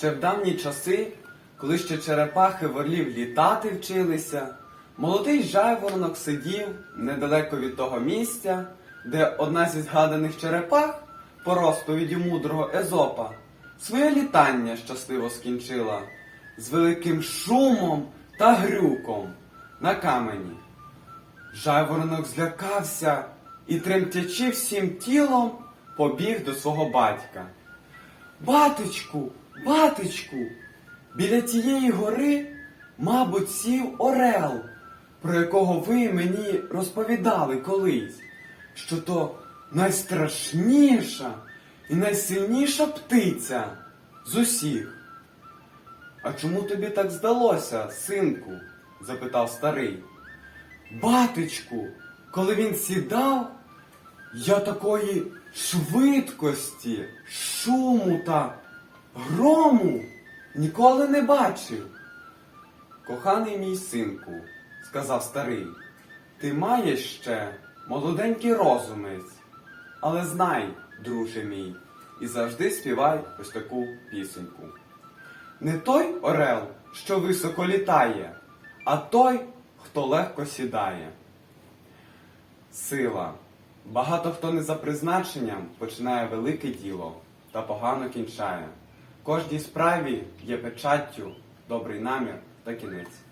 Ще в давні часи, коли ще черепахи в орлів літати вчилися, молодий жайворонок сидів недалеко від того місця, де одна зі згаданих черепах, по розповіді мудрого Езопа, своє літання щасливо скінчила з великим шумом та грюком на камені. Жайворонок злякався і, тремтячи всім тілом, побіг до свого батька. Батечку, батечку, біля тієї гори, мабуть, сів орел, про якого ви мені розповідали колись, що то найстрашніша і найсильніша птиця з усіх. А чому тобі так здалося, синку? запитав старий. Батечку, коли він сідав, я такої швидкості, шуму та грому ніколи не бачив. Коханий мій синку, сказав старий, ти маєш ще молоденький розумець, але знай, друже мій, і завжди співай ось таку пісеньку. Не той орел, що високо літає, а той, хто легко сідає. Сила. Багато хто не за призначенням починає велике діло та погано кінчає. Кожній справі є печаттю, добрий намір та кінець.